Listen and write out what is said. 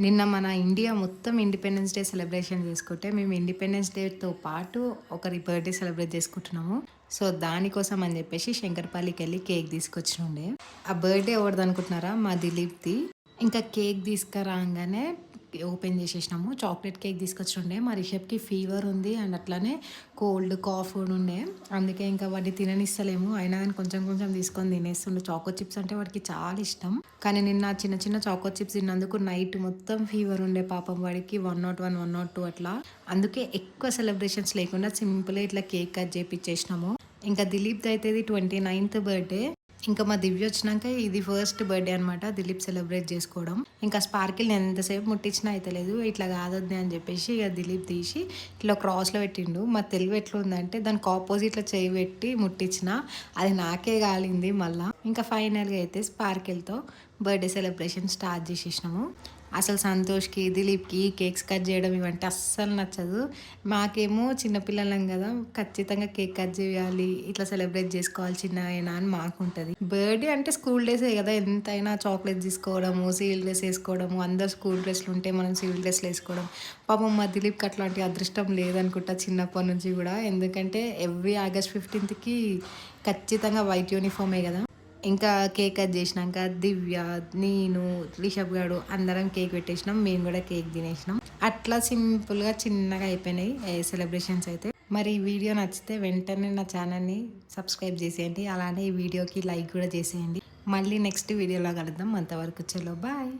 నిన్న మన ఇండియా మొత్తం ఇండిపెండెన్స్ డే సెలబ్రేషన్ చేసుకుంటే మేము ఇండిపెండెన్స్ డేతో పాటు ఒకరి బర్త్డే సెలబ్రేట్ చేసుకుంటున్నాము. సో దానికోసం అని చెప్పేసి శంకర్పల్లికి వెళ్ళి కేక్ తీసుకొచ్చినుండే ఆ బర్త్డే ఎవరిది అనుకుంటున్నారా? మా దిలీప్ది. ఇంకా కేక్ తీసుకురాగానే ఓపెన్ చేసేసినాము. చాక్లెట్ కేక్ తీసుకొచ్చుండే. మా రిషబ్కి ఫీవర్ ఉంది అండ్ అట్లానే కోల్డ్ కాఫ్ కూడా ఉండే. అందుకే ఇంకా వాడిని తిననిస్తలేము. అయినా కానీ కొంచెం కొంచెం తీసుకొని తినేస్తుండే. చాకో చిప్స్ అంటే వాడికి చాలా ఇష్టం. కానీ నిన్న చిన్న చిన్న చాకో చిప్స్ తిన్నందుకు నైట్ మొత్తం ఫీవర్ ఉండే పాపం వాడికి. One naught one one naught two అట్లా. అందుకే ఎక్కువ సెలబ్రేషన్స్ లేకుండా సింపుల్గా ఇట్లా కేక్ కట్ చేపించేసినాము ఇంకా దిలీప్ది అయితే ఇది ట్వంటీ నైన్త్ బర్త్డే ఇంకా మా దివ్య వచ్చినాక ఇది ఫస్ట్ బర్త్డే అనమాట దిలీప్ సెలబ్రేట్ చేసుకోవడం. ఇంకా స్పార్కిల్ నేను ఎంతసేపు ముట్టించినా అయితే లేదు ఇట్లా కాదొద్ది అని చెప్పేసి ఇక దిలీప్ తీసి ఇట్లా క్రాస్లో పెట్టిండు. మా తెలివి ఎట్లా ఉందంటే దానికి ఆపోజిట్లో చేయి పెట్టి ముట్టించిన అది నాకే కాలింది మళ్ళీ. ఇంకా ఫైనల్గా అయితే స్పార్కిల్తో బర్త్డే సెలబ్రేషన్ స్టార్ట్ చేసేసినాము. అసలు సంతోష్కి దిలీప్కి కేక్స్ కట్ చేయడం ఇవంటే అస్సలు నచ్చదు. మాకేమో చిన్నపిల్లలం కదా ఖచ్చితంగా కేక్ కట్ చేయాలి ఇట్లా సెలబ్రేట్ చేసుకోవాలి చిన్న అయినా అని మాకు ఉంటుంది బర్త్డే అంటే స్కూల్ డేసే కదా ఎంతైనా చాక్లెట్ తీసుకోవడము సివిల్ డ్రెస్ వేసుకోవడము అందరు స్కూల్ డ్రెస్లు ఉంటే మనం సివిల్ డ్రెస్లు వేసుకోవడం. పాపం మా దిలీప్కి అట్లాంటి అదృష్టం లేదనుకుంటా చిన్నప్పటి నుంచి కూడా ఎందుకంటే ఎవ్రీ ఆగస్ట్ ఫిఫ్టీన్త్కి ఖచ్చితంగా వైట్ యూనిఫామే కదా. ఇంకా కేక్ కట్ చేసినాక దివ్య నేను రిషబ్ గారు అందరం కేక్ పెట్టేసినాం. మేము కూడా కేక్ తినేసినాం. అట్లా సింపుల్గా చిన్నగా అయిపోయినాయి సెలబ్రేషన్స్ అయితే. మరి ఈ వీడియో నచ్చితే వెంటనే నా ఛానల్ని సబ్స్క్రైబ్ చేసేయండి. అలానే ఈ వీడియోకి లైక్ కూడా చేసేయండి. మళ్ళీ నెక్స్ట్ వీడియోలో కలుద్దాం. అంతవరకు చలో బాయ్